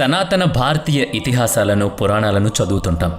సనాతన భారతీయ ఇతిహాసాలను పురాణాలను చదువుతుంటాం.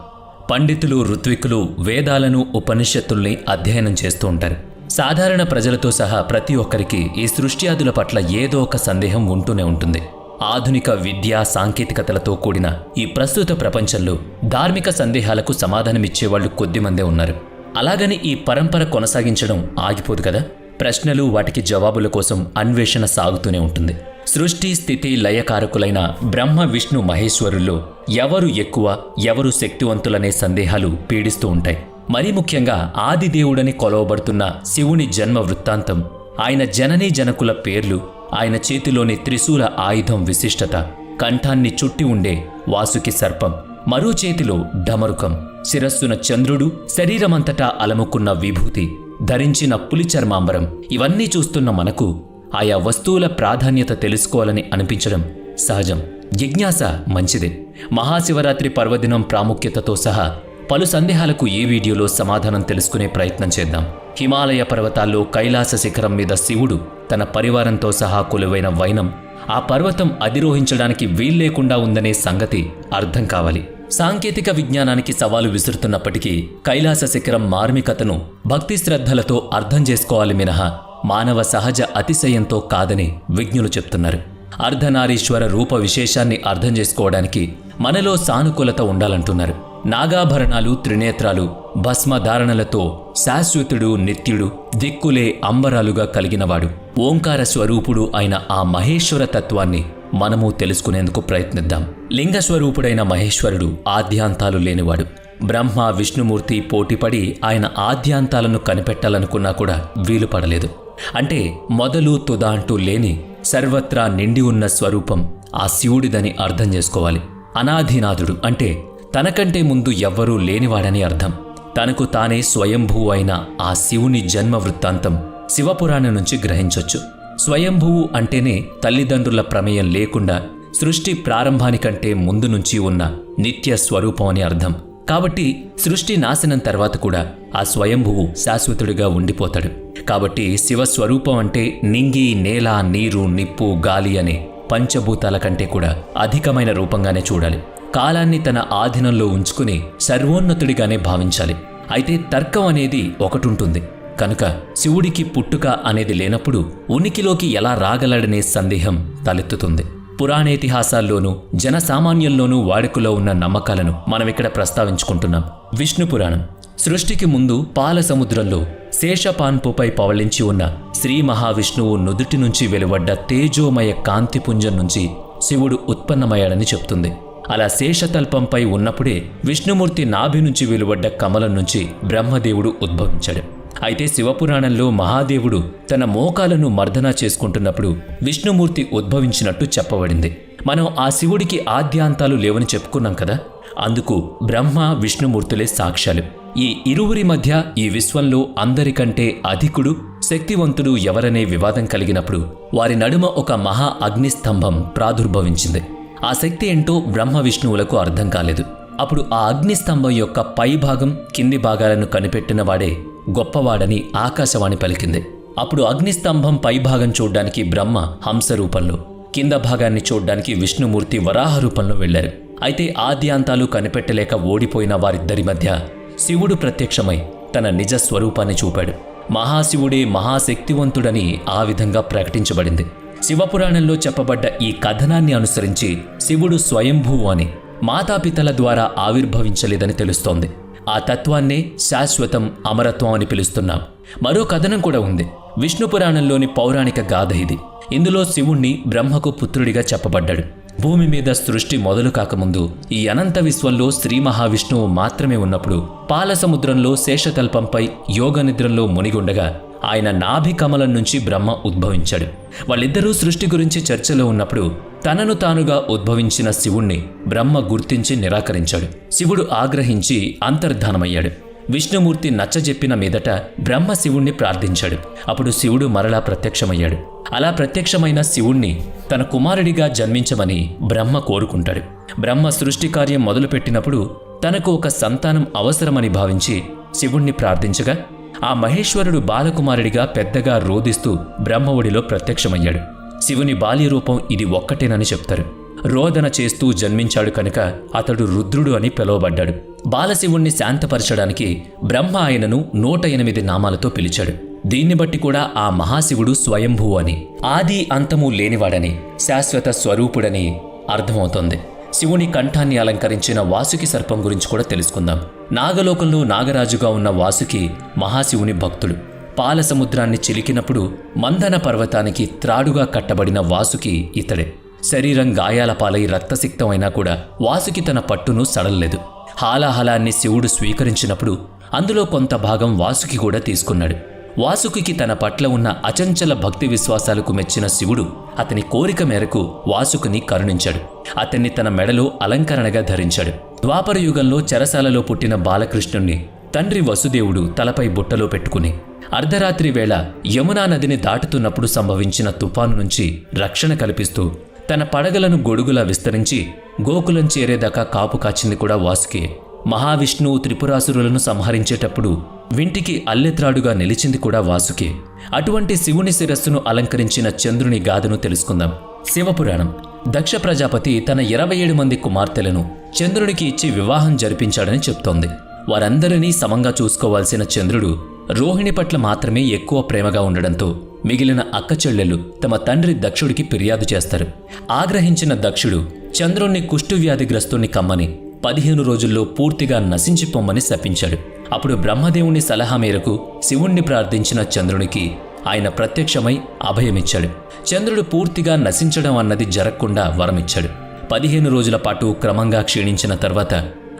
పండితులు ఋత్వికులు వేదాలను ఉపనిషత్తుల్ని అధ్యయనం చేస్తూ ఉంటారు. సాధారణ ప్రజలతో సహా ప్రతి ఒక్కరికి ఈ సృష్ట్యాదుల పట్ల ఏదో ఒక సందేహం ఉంటూనే ఉంటుంది. ఆధునిక విద్యా సాంకేతికతలతో కూడిన ఈ ప్రస్తుత ప్రపంచంలో ధార్మిక సందేహాలకు సమాధానమిచ్చేవాళ్ళు కొద్దిమందే ఉన్నారు. అలాగని ఈ పరంపర కొనసాగించడం ఆగిపోదు కదా? ప్రశ్నలు వాటికి జవాబుల కోసం అన్వేషణ సాగుతూనే ఉంటుంది. సృష్టి స్థితి లయకారకులైన బ్రహ్మ విష్ణు మహేశ్వరుల్లో ఎవరు ఎక్కువ ఎవరు శక్తివంతులనే సందేహాలు పీడిస్తూ ఉంటాయి. మరీ ముఖ్యంగా ఆదిదేవుడని కొలవబడుతున్న శివుని జన్మ వృత్తాంతం ఆయన జననీ జనకుల పేర్లు ఆయన చేతిలోని త్రిశూల ఆయుధం విశిష్టత కంఠాన్ని చుట్టి ఉండే వాసుకి సర్పం మరో చేతిలో ఢమరుకం శిరస్సున చంద్రుడు శరీరమంతటా అలముకున్న విభూతి ధరించిన పులి చర్మాంబరం ఇవన్నీ చూస్తున్న మనకు ఆయా వస్తువుల ప్రాధాన్యత తెలుసుకోవాలని అనిపించడం సహజం. జిజ్ఞాస మంచిదే. మహాశివరాత్రి పర్వదినం ప్రాముఖ్యతతో సహా పలు సందేహాలకు ఈ వీడియోలో సమాధానం తెలుసుకునే ప్రయత్నం చేద్దాం. హిమాలయ పర్వతాల్లో కైలాస శిఖరం మీద శివుడు తన పరివారంతో సహా కొలువైన వైనం ఆ పర్వతం అధిరోహించడానికి వీల్లేకుండా ఉందనే సంగతి అర్థం కావాలి. సాంకేతిక విజ్ఞానానికి సవాలు విసురుతున్నప్పటికీ కైలాస శిఖరం మార్మికతను భక్తి శ్రద్ధలతో అర్థం చేసుకోవాలి మినహా. మానవ సహజ అతిశయంతో కాదని విజ్ఞులు చెప్తున్నారు. అర్ధనారీశ్వర రూప విశేషాన్ని అర్థం చేసుకోవడానికి మనలో సానుకూలత ఉండాలంటున్నారు. నాగాభరణాలు త్రినేత్రాలు భస్మధారణలతో శాశ్వతుడు నిత్యుడు దిక్కులే అంబరాలుగా కలిగినవాడు. ఓంకార స్వరూపుడు అయిన ఆ మహేశ్వర తత్వాన్ని మనము తెలుసుకునేందుకు ప్రయత్నిద్దాం. లింగ స్వరూపుడైన మహేశ్వరుడు ఆద్యాంతాలు లేనివాడు. బ్రహ్మ విష్ణుమూర్తి పోటీపడి ఆయన ఆద్యాంతాలను కనిపెట్టాలనుకున్నా కూడా వీలు పడలేదు అంటే మొదలు తుద అంటూ లేని సర్వత్రా నిండి ఉన్న స్వరూపం ఆ శివుడిదని అర్థం చేసుకోవాలి. అనాధినాథుడు అంటే తనకంటే ముందు ఎవ్వరూ లేనివాడని అర్థం. తనకు తానే స్వయంభూ అయిన ఆ శివుని జన్మ వృత్తాంతం శివపురాణం నుంచి గ్రహించొచ్చు. స్వయంభువు అంటేనే తల్లిదండ్రుల ప్రమేయం లేకుండా సృష్టి ప్రారంభానికంటే ముందు నుంచి ఉన్న నిత్య స్వరూపం అని అర్థం. కాబట్టి సృష్టి నాశనం తర్వాత కూడా ఆ స్వయంభువు శాశ్వతుడిగా ఉండిపోతాడు. కాబట్టి శివ స్వరూపం అంటే నింగి నేల నీరు నిప్పు గాలి అనే పంచభూతాల కంటే కూడా అధికమైన రూపంగానే చూడాలి. కాలాన్ని తన ఆధీనంలో ఉంచుకుని సర్వోన్నతుడిగానే భావించాలి. అయితే తర్కం అనేది ఒకటుంటుంది. కనుక శివుడికి పుట్టుక అనేది లేనప్పుడు ఉనికిలోకి ఎలా రాగలడనే సందేహం తలెత్తుతుంది. పురాణేతిహాసాల్లోనూ జనసామాన్యంలోనూ వాడుకలో ఉన్న నమ్మకాలను మనమిక్కడ ప్రస్తావించుకుంటున్నాం. విష్ణు పురాణం. సృష్టికి ముందు పాల సముద్రంలో శేషపాన్పుపై పవళించి ఉన్న శ్రీ మహావిష్ణువు నుదుటి నుంచి వెలువడ్డ తేజోమయ కాంతిపుంజం నుంచి శివుడు ఉత్పన్నమయ్యాడని చెప్తుంది. అలా శేషతల్పంపై ఉన్నప్పుడే విష్ణుమూర్తి నాభి నుంచి వెలువడ్డ కమలం నుంచి బ్రహ్మదేవుడు ఉద్భవించాడు. అయితే శివపురాణంలో మహాదేవుడు తన మోకాలను మర్దనా చేసుకుంటున్నప్పుడు విష్ణుమూర్తి ఉద్భవించినట్టు చెప్పబడింది. మనం ఆ శివుడికి ఆద్యాంతాలు లేవని చెప్పుకున్నాం కదా? అందుకు బ్రహ్మ విష్ణుమూర్తులే సాక్ష్యాలు. ఈ ఇరువురి మధ్య ఈ విశ్వంలో అందరికంటే అధికుడు శక్తివంతుడు ఎవరనే వివాదం కలిగినప్పుడు వారి నడుమ ఒక మహా అగ్నిస్తంభం ప్రాదుర్భవించింది. ఆ శక్తి ఏంటో బ్రహ్మ విష్ణువులకు అర్థం కాలేదు. అప్పుడు ఆ అగ్నిస్తంభం యొక్క పై భాగం కింది భాగాలను కనిపెట్టిన వాడే గొప్పవాడని ఆకాశవాణి పలికింది. అప్పుడు అగ్నిస్తంభం పైభాగం చూడ్డానికి బ్రహ్మ హంస రూపంలో కింద భాగాన్ని చూడ్డానికి విష్ణుమూర్తి వరాహ రూపంలో వెళ్ళారు అయితే ఆద్యాంతాలు కనిపెట్టలేక ఓడిపోయిన వారిద్దరి మధ్య శివుడు ప్రత్యక్షమై తన నిజ స్వరూపాన్ని చూపాడు. మహాశివుడే మహాశక్తివంతుడని ఆ విధంగా ప్రకటించబడింది. శివపురాణంలో చెప్పబడ్డ ఈ కథనాన్ని అనుసరించి శివుడు స్వయంభూ అని మాతాపితల ద్వారా ఆవిర్భవించలేదని తెలుస్తోంది. ఆ తత్వాన్నే శాశ్వతం అమరత్వం అని పిలుస్తున్నాం. మరో కథనం కూడా ఉంది. విష్ణు పురాణంలోని పౌరాణిక గాథ ఇది. ఇందులో శివుణ్ణి బ్రహ్మకు పుత్రుడిగా చెప్పబడ్డాడు. భూమి మీద సృష్టి మొదలు కాకముందు ఈ అనంత విశ్వంలో శ్రీ మహావిష్ణువు మాత్రమే ఉన్నప్పుడు పాలసముద్రంలో శేషతల్పంపై యోగ నిద్రలో మునిగుండగా ఆయన నాభి కమలం నుంచి బ్రహ్మ ఉద్భవించాడు. వాళ్ళిద్దరూ సృష్టి గురించి చర్చలో ఉన్నప్పుడు తనను తానుగా ఉద్భవించిన శివుణ్ణి బ్రహ్మ గుర్తించి నిరాకరించాడు. శివుడు ఆగ్రహించి అంతర్ధానమయ్యాడు. విష్ణుమూర్తి నచ్చజెప్పిన మీదట బ్రహ్మ శివుణ్ణి ప్రార్థించాడు. అప్పుడు శివుడు మరలా ప్రత్యక్షమయ్యాడు. అలా ప్రత్యక్షమైన శివుణ్ణి తన కుమారుడిగా జన్మించమని బ్రహ్మ కోరుకుంటాడు. బ్రహ్మ సృష్టి కార్యం మొదలుపెట్టినప్పుడు తనకు ఒక సంతానం అవసరమని భావించి శివుణ్ణి ప్రార్థించగా ఆ మహేశ్వరుడు బాలకుమారుడిగా పెద్దగా రోదిస్తూ బ్రహ్మవుడిలో ప్రత్యక్షమయ్యాడు. శివుని బాల్యరూపం ఇది ఒక్కటేనని చెప్తారు. రోదన చేస్తూ జన్మించాడు కనుక అతడు రుద్రుడు అని పిలువబడ్డాడు. బాలశివుణ్ణి శాంతపరచడానికి బ్రహ్మ ఆయనను నూట ఎనిమిది నామాలతో పిలిచాడు. దీన్ని బట్టి కూడా ఆ మహాశివుడు స్వయంభూ అని ఆది అంతము లేనివాడని శాశ్వత స్వరూపుడని అర్థమవుతోంది. శివుని కంఠాన్ని అలంకరించిన వాసుకి సర్పం గురించి కూడా తెలుసుకుందాం. నాగలోకంలో నాగరాజుగా ఉన్న వాసుకి మహాశివుని భక్తుడు. పాల సముద్రాన్ని చిలికినప్పుడు మందన పర్వతానికి త్రాడుగా కట్టబడిన వాసుకి ఇతడే. శరీరం గాయాల పాలై రక్తసిక్తమైనా కూడా వాసుకి తన పట్టును సడల్లేదు. హాలాహలాన్ని శివుడు స్వీకరించినప్పుడు అందులో కొంత భాగం వాసుకి కూడా తీసుకున్నాడు. వాసుకి తన పట్ల ఉన్న అచంచల భక్తి విశ్వాసాలకు మెచ్చిన శివుడు అతని కోరిక మేరకు వాసుకుని కరుణించాడు. అతన్ని తన మెడలో అలంకరణగా ధరించాడు. ద్వాపర యుగంలో చెరసాలలో పుట్టిన బాలకృష్ణుణ్ణి తండ్రి వసుదేవుడు తలపై బుట్టలో పెట్టుకుని అర్ధరాత్రి వేళ యమునా నదిని దాటుతున్నప్పుడు సంభవించిన తుఫాను నుంచి రక్షణ కల్పిస్తూ తన పడగలను గొడుగులా విస్తరించి గోకులం చేరేదాకా కాపు కాచింది కూడా వాసుకే. మహావిష్ణువు త్రిపురాసురులను సంహరించేటప్పుడు వింటికి అల్లెత్రాడుగా నిలిచింది కూడా వాసుకే. అటువంటి శివుని శిరస్సును అలంకరించిన చంద్రుని గాథను తెలుసుకుందాం. శివపురాణం. దక్ష ప్రజాపతి తన ఇరవై ఏడు మంది కుమార్తెలను చంద్రునికి ఇచ్చి వివాహం జరిపించాడని చెప్తోంది. వారందరినీ సమంగా చూసుకోవాల్సిన చంద్రుడు రోహిణి పట్ల మాత్రమే ఎక్కువ ప్రేమగా ఉండడంతో మిగిలిన అక్క చెల్లెలు తమ తండ్రి దక్షుడికి ఫిర్యాదు చేస్తారు. ఆగ్రహించిన దక్షుడు చంద్రుణ్ణి కుష్టువ్యాధిగ్రస్తుణ్ణి కమ్మని పదిహేను రోజుల్లో పూర్తిగా నశించిపోమ్మని శపించాడు. అప్పుడు బ్రహ్మదేవుని సలహా మేరకు శివుణ్ణి ప్రార్థించిన చంద్రునికి ఆయన ప్రత్యక్షమై అభయమిచ్చాడు. చంద్రుడు పూర్తిగా నశించడం అన్నది జరగకుండా వరమిచ్చాడు. పదిహేను రోజుల పాటు క్రమంగా క్షీణించిన తర్వాత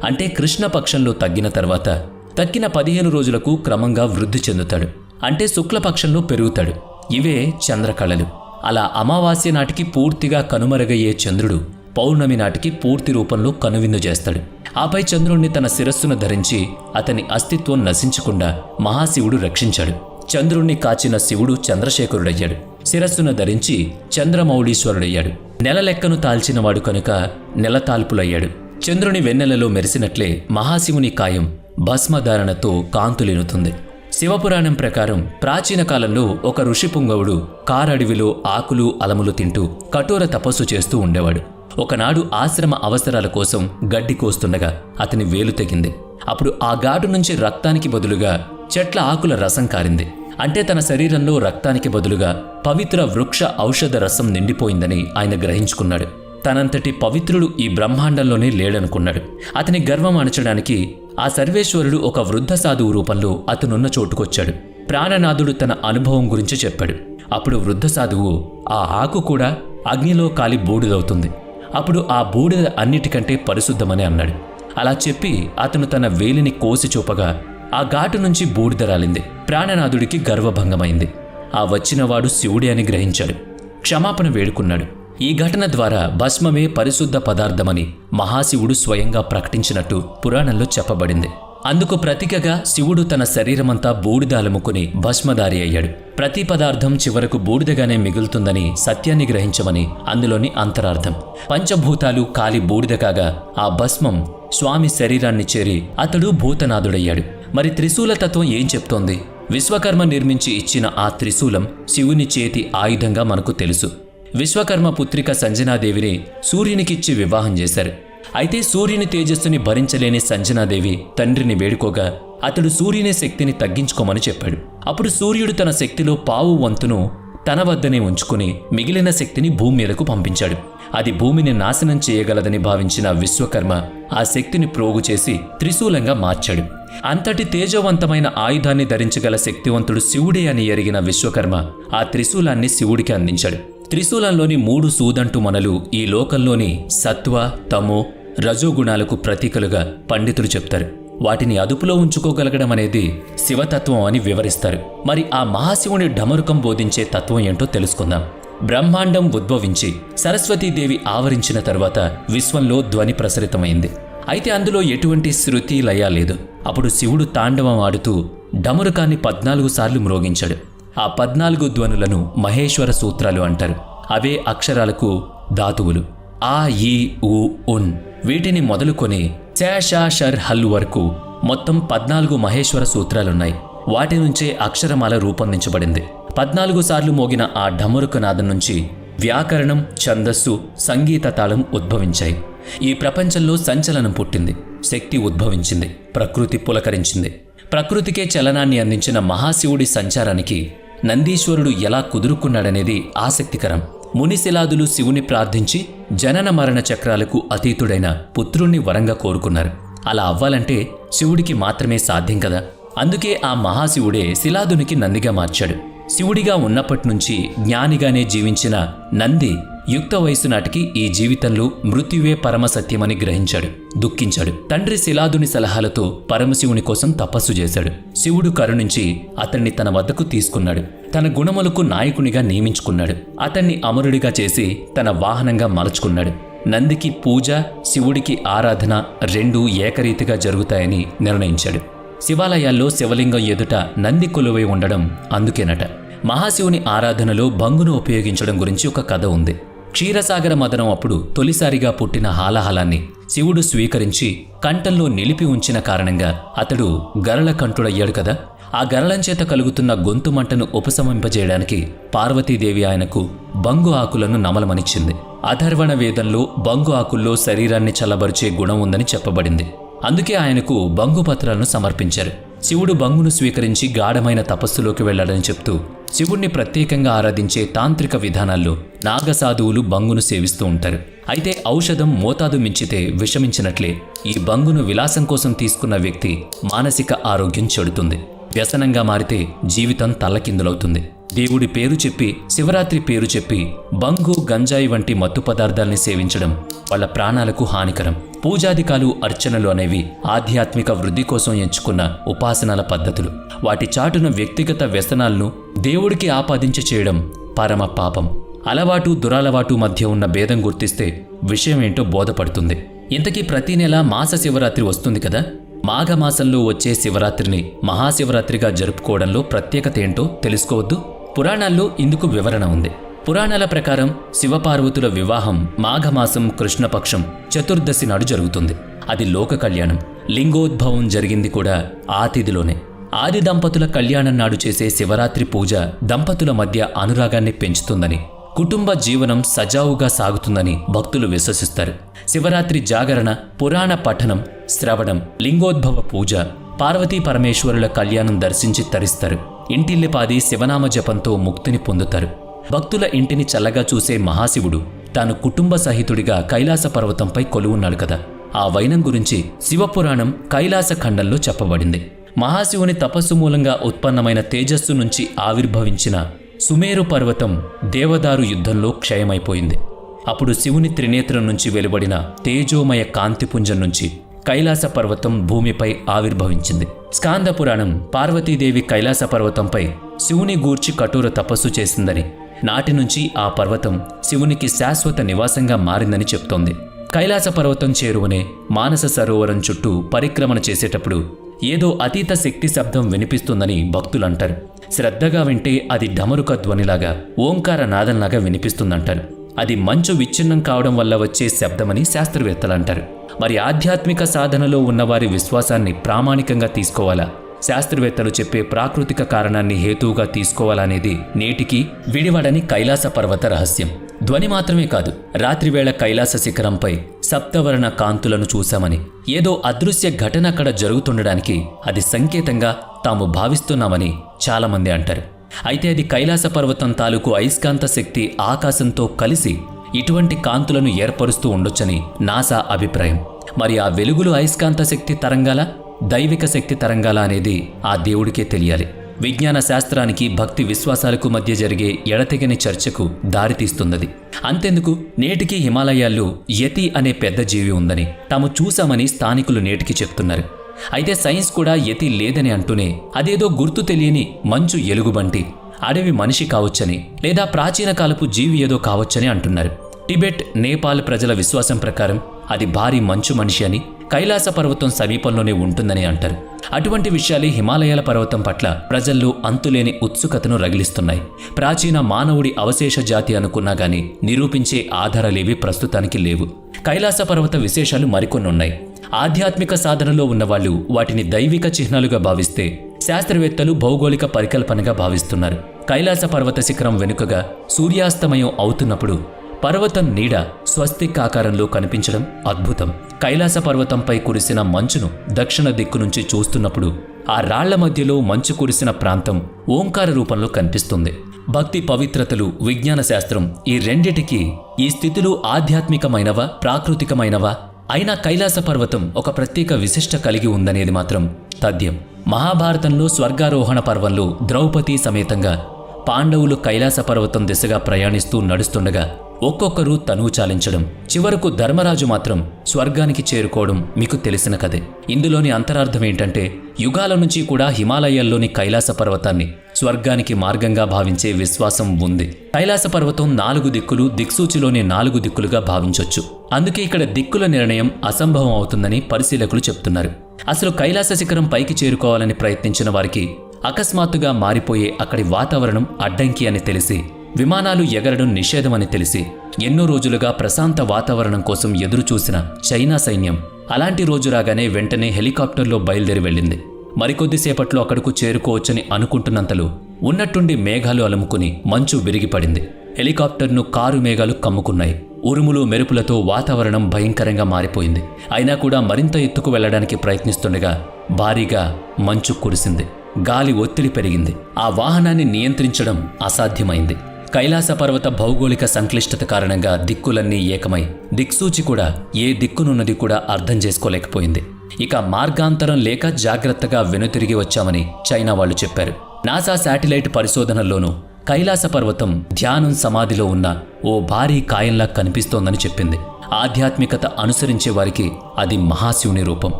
అంటే కృష్ణపక్షంలో తగ్గిన తర్వాత తక్కిన పదిహేను రోజులకు క్రమంగా వృద్ధి చెందుతాడు. అంటే శుక్లపక్షంలో పెరుగుతాడు. ఇవే చంద్రకళలు. అలా అమావాస్య నాటికి పూర్తిగా కనుమరుగయ్యే చంద్రుడు పౌర్ణమి నాటికి పూర్తి రూపంలో కనువిందు చేస్తాడు. ఆపై చంద్రుణ్ణి తన శిరస్సును ధరించి అతని అస్తిత్వం నశించకుండా మహాశివుడు రక్షించాడు. చంద్రుణ్ణి కాచిన శివుడు చంద్రశేఖరుడయ్యాడు. శిరస్సును ధరించి చంద్రమౌళీశ్వరుడయ్యాడు. నెల లెక్కను తాల్చినవాడు కనుక నెలతాల్పులయ్యాడు చంద్రుని వెన్నెలలో మెరిసినట్లే మహాశివుని కాయం భస్మధారణతో కాంతులినుతుంది. శివపురాణం ప్రకారం ప్రాచీన కాలంలో ఒక ఋషి పుంగవుడు కారడవిలో ఆకులు అలములు తింటూ కఠోర తపస్సు చేస్తూ ఉండేవాడు. ఒకనాడు ఆశ్రమ అవసరాల కోసం గడ్డి కోస్తుండగా అతని వేలు తెగింది. అప్పుడు ఆ ఘాటు నుంచి రక్తానికి బదులుగా చెట్ల ఆకుల రసం కారింది. అంటే తన శరీరంలో రక్తానికి బదులుగా పవిత్ర వృక్ష ఔషధ రసం నిండిపోయిందని ఆయన గ్రహించుకున్నాడు. తనంతటి పవిత్రుడు ఈ బ్రహ్మాండంలోనే లేడనుకున్నాడు. అతని గర్వం అణచడానికి ఆ సర్వేశ్వరుడు ఒక వృద్ధ సాధువు రూపంలో అతనున్న చోటుకొచ్చాడు. ప్రాణనాథుడు తన అనుభవం గురించి చెప్పాడు. అప్పుడు వృద్ధ సాధువు ఆ ఆకు కూడా అగ్నిలో కాలి బూడిదవుతుంది. అప్పుడు ఆ బూడిద అన్నిటికంటే పరిశుద్ధమని అన్నాడు. అలా చెప్పి అతను తన వేలిని కోసి చూపగా ఆ ఘాటు నుంచి బూడిద రాలింది. ప్రాణనాథుడికి గర్వభంగమైంది. ఆ వచ్చినవాడు శివుడే అని గ్రహించాడు. క్షమాపణ వేడుకున్నాడు. ఈ ఘటన ద్వారా భస్మమే పరిశుద్ధ పదార్థమని మహాశివుడు స్వయంగా ప్రకటించినట్టు పురాణంలో చెప్పబడింది. అందుకు ప్రతీకగా శివుడు తన శరీరమంతా బూడిదాలముకుని భస్మదారి భస్మధారి అయ్యాడు. ప్రతి పదార్థం చివరకు బూడిదగానే మిగులుతుందని సత్యాన్ని గ్రహించమని అందులోని అంతరార్థం. పంచభూతాలు కాలి బూడిద కాగా ఆ భస్మం స్వామి శరీరాన్ని చేరి అతడు భూతనాథుడయ్యాడు. మరి త్రిశూల తత్వం ఏం చెప్తోంది? విశ్వకర్మ నిర్మించి ఇచ్చిన ఆ త్రిశూలం శివుని చేతి ఆయుధంగా మనకు తెలుసు. విశ్వకర్మ పుత్రిక సంజనాదేవిని సూర్యునికిచ్చి వివాహం చేశారు. అయితే సూర్యుని తేజస్సుని భరించలేని సంజనాదేవి తండ్రిని వేడుకోగా అతడు సూర్యుని శక్తిని తగ్గించుకోమని చెప్పాడు. అప్పుడు సూర్యుడు తన శక్తిలో పావు వంతును తన వద్దనే ఉంచుకుని మిగిలిన శక్తిని భూమి మీదకు పంపించాడు. అది భూమిని నాశనం చేయగలదని భావించిన విశ్వకర్మ ఆ శక్తిని ప్రోగు చేసి త్రిశూలంగా మార్చాడు. అంతటి తేజవంతమైన ఆయుధాన్ని ధరించగల శక్తివంతుడు శివుడే అని ఎరిగిన విశ్వకర్మ ఆ త్రిశూలాన్ని శివుడికి అందించాడు. త్రిశూలంలోని మూడు సూదంటు మనలు ఈ లోకంలోని సత్వ తమో రజోగుణాలకు ప్రతీకలుగా పండితులు చెప్తారు. వాటిని అదుపులో ఉంచుకోగలగడం అనేది శివతత్వం అని వివరిస్తారు. మరి ఆ మహాశివుని ఢమరుకం బోధించే తత్వం ఏంటో తెలుసుకుందాం. బ్రహ్మాండం ఉద్భవించి సరస్వతీదేవి ఆవరించిన తర్వాత విశ్వంలో ధ్వని ప్రసరితమైంది. అయితే అందులో ఎటువంటి శృతి లయ లేదు. అప్పుడు శివుడు తాండవం ఆడుతూ డమరుకాన్ని పద్నాలుగు సార్లు మ్రోగించాడు. ఆ పద్నాలుగు ధ్వనులను మహేశ్వర సూత్రాలు అంటారు. అవే అక్షరాలకు ధాతువులు. ఆ ఈ ఉ ఉన్. వీటిని మొదలుకొని శా షర్ హల్ వరకు మొత్తం పద్నాలుగు మహేశ్వర సూత్రాలున్నాయి. వాటి నుంచే అక్షరమాల రూపొందించబడింది. పద్నాలుగు సార్లు మోగిన ఆ ఢమరుక నాదం నుంచి వ్యాకరణం ఛందస్సు సంగీత తాళం ఉద్భవించాయి. ఈ ప్రపంచంలో సంచలనం పుట్టింది. శక్తి ఉద్భవించింది. ప్రకృతి పులకరించింది. ప్రకృతికే చలనాన్ని అందించిన మహాశివుడి సంచారానికి నందీశ్వరుడు ఎలా కుదురుకున్నాడనేది ఆసక్తికరం. మునిశిలాదులు శివుని ప్రార్థించి జనన మరణ చక్రాలకు అతీతుడైన పుత్రుణ్ణి వరంగా కోరుకున్నారు. అలా అవ్వాలంటే శివుడికి మాత్రమే సాధ్యం కదా. అందుకే ఆ మహాశివుడే శిలాదునికి నందిగా మార్చాడు. శివుడిగా ఉన్నప్పటినుంచి జ్ఞానిగానే జీవించిన నంది యుక్త వయసు నాటికి ఈ జీవితంలో మృత్యువే పరమ సత్యమని గ్రహించాడు దుఃఖించాడు. తండ్రి శిలాదుని సలహాలతో పరమశివుని కోసం తపస్సు చేశాడు. శివుడు కరుణించి అతన్ని తన వద్దకు తీసుకున్నాడు. తన గుణములకు నాయకునిగా నియమించుకున్నాడు. అతన్ని అమరుడిగా చేసి తన వాహనంగా మలుచుకున్నాడు. నందికి పూజ శివుడికి ఆరాధన రెండూ ఏకరీతిగా జరుగుతాయని నిర్ణయించాడు. శివాలయాల్లో శివలింగం ఎదుట నంది కొలువై ఉండడం అందుకేనట. మహాశివుని ఆరాధనలో బంగును ఉపయోగించడం గురించి ఒక కథ ఉంది. క్షీరసాగర మదనం అప్పుడు తొలిసారిగా పుట్టిన హాలాహలాన్ని శివుడు స్వీకరించి కంఠంలో నిలిపి ఉంచిన కారణంగా అతడు గరళ కంఠుడయ్యాడు కదా. ఆ గరళంచేత కలుగుతున్న గొంతు మంటను ఉపశమింపజేయడానికి పార్వతీదేవి ఆయనకు బంగు ఆకులను నమలమనిచ్చింది. అధర్వణ వేదంలో బంగు ఆకుల్లో శరీరాన్ని చల్లబరిచే గుణం ఉందని చెప్పబడింది. అందుకే ఆయనకు బంగు పత్రాలను సమర్పించారు. శివుడు బంగును స్వీకరించి గాఢమైన తపస్సులోకి వెళ్ళాడని చెప్తూ శివుణ్ణి ప్రత్యేకంగా ఆరాధించే తాంత్రిక విధానాల్లో నాగసాధువులు బంగును సేవిస్తూ ఉంటారు. అయితే ఔషధం మోతాదు మించితే విషమించినట్లే ఈ బంగును విలాసం కోసం తీసుకున్న వ్యక్తి మానసిక ఆరోగ్యం చెడుతుంది. వ్యసనంగా మారితే జీవితం తల్లకిందులవుతుంది. దేవుడి పేరు చెప్పి శివరాత్రి పేరు చెప్పి బంగు గంజాయి వంటి మత్తు పదార్థాల్ని సేవించడం వాళ్ళ ప్రాణాలకు హానికరం. పూజాధికాలు అర్చనలు అనేవి ఆధ్యాత్మిక వృద్ధి కోసం ఎంచుకున్న ఉపాసనల పద్ధతులు. వాటి చాటున వ్యక్తిగత వ్యసనాలను దేవుడికి ఆపాదించి చేయడం పరమ పాపం. అలవాటు దురలవాటు మధ్య ఉన్న భేదం గుర్తిస్తే విషయం ఏంటో బోధపడుతుంది. ఇంతకీ ప్రతి నెల మాస శివరాత్రి వస్తుంది కదా? మాఘమాసంలో వచ్చే శివరాత్రిని మహాశివరాత్రిగా జరుపుకోవడంలో ప్రత్యేకత ఏంటో తెలుసుకోవద్దు? పురాణాల్లో ఇందుకు వివరణ ఉంది. పురాణాల ప్రకారం శివపార్వతుల వివాహం మాఘమాసం కృష్ణపక్షం చతుర్దశి నాడు జరుగుతుంది. అది లోక కళ్యాణం. లింగోద్భవం జరిగింది కూడా ఆ తిథిలోనే. ఆది దంపతుల కళ్యాణం నాడు చేసే శివరాత్రి పూజ దంపతుల మధ్య అనురాగాన్ని పెంచుతుందని కుటుంబ జీవనం సజావుగా సాగుతుందని భక్తులు విశ్వసిస్తారు. శివరాత్రి జాగరణ పురాణ పఠనం శ్రవణం లింగోద్భవ పూజ పార్వతీ పరమేశ్వరుల కళ్యాణం దర్శించి తరిస్తారు. ఇంటిల్లిపాది శివనామ జపంతో ముక్తిని పొందుతారు. భక్తుల ఇంటిని చల్లగా చూసే మహాశివుడు తాను కుటుంబ సహితుడిగా కైలాస పర్వతంపై కొలువున్నాడు కదా. ఆ వైనం గురించి శివపురాణం కైలాస ఖండంలో చెప్పబడింది. మహాశివుని తపస్సు మూలంగా ఉత్పన్నమైన తేజస్సు నుంచి ఆవిర్భవించిన సుమేరు పర్వతం దేవదారు యుద్ధంలో క్షయమైపోయింది. అప్పుడు శివుని త్రినేత్రం నుంచి వెలువడిన తేజోమయ కాంతిపుంజం నుంచి కైలాస పర్వతం భూమిపై ఆవిర్భవించింది. స్కాంద పురాణం పార్వతీదేవి కైలాస పర్వతంపై శివుని గూర్చి కఠోర తపస్సు చేసిందని నాటి నుంచి ఆ పర్వతం శివునికి శాశ్వత నివాసంగా మారిందని చెప్తోంది. కైలాస పర్వతం చేరువనే మానస సరోవరం చుట్టూ పరిక్రమణ చేసేటప్పుడు ఏదో అతీత శక్తి శబ్దం వినిపిస్తుందని భక్తులు అంటారు శ్రద్ధగా వింటే అది ఢమరుక ధ్వనిలాగా ఓంకార నాదంలాగా వినిపిస్తుందంటారు. అది మంచు విచ్ఛిన్నం కావడం వల్ల వచ్చే శబ్దమని శాస్త్రవేత్తలు అంటారు. మరి ఆధ్యాత్మిక సాధనలో ఉన్నవారి విశ్వాసాన్ని ప్రామాణికంగా తీసుకోవాలా? శాస్త్రవేత్తలు చెప్పే ప్రాకృతిక కారణాన్ని హేతువుగా తీసుకోవాలనేది నేటికి విడివడని కైలాస పర్వత రహస్యం. ధ్వని మాత్రమే కాదు రాత్రివేళ కైలాస శిఖరంపై సప్తవర్ణ కాంతులను చూశామని ఏదో అదృశ్య ఘటన అక్కడ జరుగుతుండడానికి అది సంకేతంగా తాము భావిస్తున్నామని చాలామంది అంటారు. అయితే అది కైలాస పర్వతం తాలూకు అయస్కాంత శక్తి ఆకాశంతో కలిసి ఇటువంటి కాంతులను ఏర్పరుస్తూ ఉండొచ్చని నాసా అభిప్రాయం. మరి ఆ వెలుగులు అయస్కాంత శక్తి తరంగాల? దైవిక శక్తి తరంగాల అనేది ఆ దేవుడికే తెలియాలి. విజ్ఞాన శాస్త్రానికి భక్తి విశ్వాసాలకు మధ్య జరిగే ఎడతెగని చర్చకు దారితీస్తున్నది అంతెందుకు? నేటికీ హిమాలయాల్లో యతి అనే పెద్ద జీవి ఉందని తాము చూశామని స్థానికులు నేటికి చెప్తున్నారు. అయితే సైన్స్ కూడా యతి లేదని అంటూనే అదేదో గుర్తు తెలియని మంచు ఎలుగుబంటి అడవి మనిషి కావచ్చని లేదా ప్రాచీన కాలపు జీవి ఏదో కావచ్చని అంటున్నారు. టిబెట్ నేపాల్ ప్రజల విశ్వాసం ప్రకారం అది భారీ మంచు మనిషి అని కైలాస పర్వతం సమీపంలోనే ఉంటుందని అంటారు. అటువంటి విషయాలే హిమాలయాల పర్వతం పట్ల ప్రజల్లో అంతులేని ఉత్సుకతను రగిలిస్తున్నాయి. ప్రాచీన మానవుడి అవశేష జాతి అనుకున్నా గాని నిరూపించే ఆధారాలేవి ప్రస్తుతానికి లేవు. కైలాస పర్వత విశేషాలు మరికొన్ని ఉన్నాయి ఆధ్యాత్మిక సాధనలో ఉన్నవాళ్ళు వాటిని దైవిక చిహ్నాలుగా భావిస్తే శాస్త్రవేత్తలు భౌగోళిక పరికల్పనగా భావిస్తున్నారు. కైలాస పర్వత శిఖరం వెనుకగా సూర్యాస్తమయం అవుతున్నప్పుడు పర్వతం నీడ స్వస్తిక్ ఆకారంలో కనిపించడం అద్భుతం. కైలాస పర్వతంపై కురిసిన మంచును దక్షిణ దిక్కు నుంచి చూస్తున్నప్పుడు ఆ రాళ్ళ మధ్యలో మంచు కురిసిన ప్రాంతం ఓంకార రూపంలో కనిపిస్తుంది. భక్తి పవిత్రతలు విజ్ఞాన శాస్త్రం ఈ రెండిటికి ఈ స్థితులు ఆధ్యాత్మికమైనవా ప్రాకృతికమైనవా? అయినా కైలాస పర్వతం ఒక ప్రత్యేక విశిష్ట కలిగి ఉందనేది మాత్రం తథ్యం. మహాభారతంలో స్వర్గారోహణ పర్వంలో ద్రౌపది సమేతంగా పాండవులు కైలాస పర్వతం దిశగా ప్రయాణిస్తూ నడుస్తుండగా ఒక్కొక్కరు తనువు చాలించడం చివరకు ధర్మరాజు మాత్రం స్వర్గానికి చేరుకోవడం మీకు తెలిసిన కథే. ఇందులోని అంతరార్థం ఏంటంటే యుగాల నుంచి కూడా హిమాలయాల్లోని కైలాస పర్వతాన్ని స్వర్గానికి మార్గంగా భావించే విశ్వాసం ఉంది. కైలాస పర్వతం నాలుగు దిక్కులు దిక్సూచిలోని నాలుగు దిక్కులుగా భావించొచ్చు. అందుకే ఇక్కడ దిక్కుల నిర్ణయం అసంభవం అవుతుందని పరిశీలకులు చెప్తున్నారు. అసలు కైలాస శిఖరం పైకి చేరుకోవాలని ప్రయత్నించిన వారికి అకస్మాత్తుగా మారిపోయే అక్కడి వాతావరణం అడ్డంకి అని తెలిసి విమానాలు ఎగరడం నిషేధమని తెలిసి ఎన్నో రోజులుగా ప్రశాంత వాతావరణం కోసం ఎదురుచూసిన చైనా సైన్యం అలాంటి రోజు రాగానే వెంటనే హెలికాప్టర్లో బయలుదేరి వెళ్ళింది. మరికొద్దిసేపట్లో అక్కడకు చేరుకోవచ్చని అనుకుంటున్నంతలో ఉన్నట్టుండి మేఘాలు అలుముకుని మంచు విరిగిపడింది. హెలికాప్టర్ను కారు మేఘాలు కమ్ముకున్నాయి. ఉరుములు మెరుపులతో వాతావరణం భయంకరంగా మారిపోయింది. అయినా కూడా మరింత ఎత్తుకు వెళ్ళడానికి ప్రయత్నిస్తుండగా భారీగా మంచు కురిసింది. గాలి ఒత్తిడి పెరిగింది. ఆ వాహనాన్ని నియంత్రించడం అసాధ్యమైంది. కైలాస పర్వత భౌగోళిక సంక్లిష్టత కారణంగా దిక్కులన్నీ ఏకమై దిక్సూచి కూడా ఏ దిక్కునున్నది కూడా అర్థం చేసుకోలేకపోయింది. ఇక మార్గాంతరం లేక జాగ్రత్తగా వెనుతిరిగి వచ్చామని చైనా వాళ్ళు చెప్పారు. నాసా శాటిలైట్ పరిశోధనల్లోనూ కైలాస పర్వతం ధ్యానం సమాధిలో ఉన్న ఓ భారీ కాయంలా కనిపిస్తోందని చెప్పింది. ఆధ్యాత్మికత అనుసరించే వారికి అది మహాశివుని రూపం.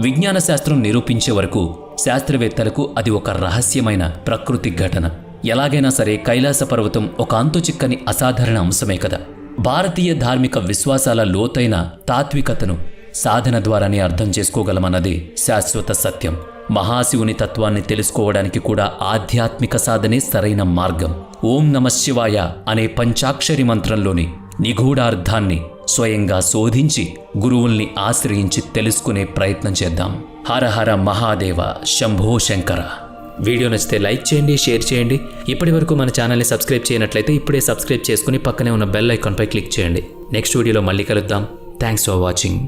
విజ్ఞాన శాస్త్రం నిరూపించే వరకు శాస్త్రవేత్తలకు అది ఒక రహస్యమైన ప్రకృతి ఘటన. ఎలాగైనా సరే కైలాస పర్వతం ఒక అంతు చిక్కని అసాధారణ అంశమే కదా. భారతీయ ధార్మిక విశ్వాసాల లోతైన తాత్వికతను సాధన ద్వారానే అర్థం చేసుకోగలమన్నది శాశ్వత సత్యం. మహాశివుని తత్వాన్ని తెలుసుకోవడానికి కూడా ఆధ్యాత్మిక సాధనే సరైన మార్గం. ఓం నమ శివాయ అనే పంచాక్షరి మంత్రంలోని నిగూఢార్థాన్ని స్వయంగా శోధించి గురువుల్ని ఆశ్రయించి తెలుసుకునే ప్రయత్నం చేద్దాం. హర హర మహాదేవ శంభో శంకర. వీడియో నచ్చితే లైక్ చేయండి షేర్ చేయండి. ఇప్పటి వరకు మన ఛానల్ని సబ్స్క్రైబ్ చేయనట్లయితే ఇప్పుడే సబ్స్క్రైబ్ చేసుకుని పక్కనే ఉన్న బెల్ ఐకాన్పై క్లిక్ చేయండి. నెక్స్ట్ వీడియోలో మళ్ళీ కలుద్దాం. Thanks for watching.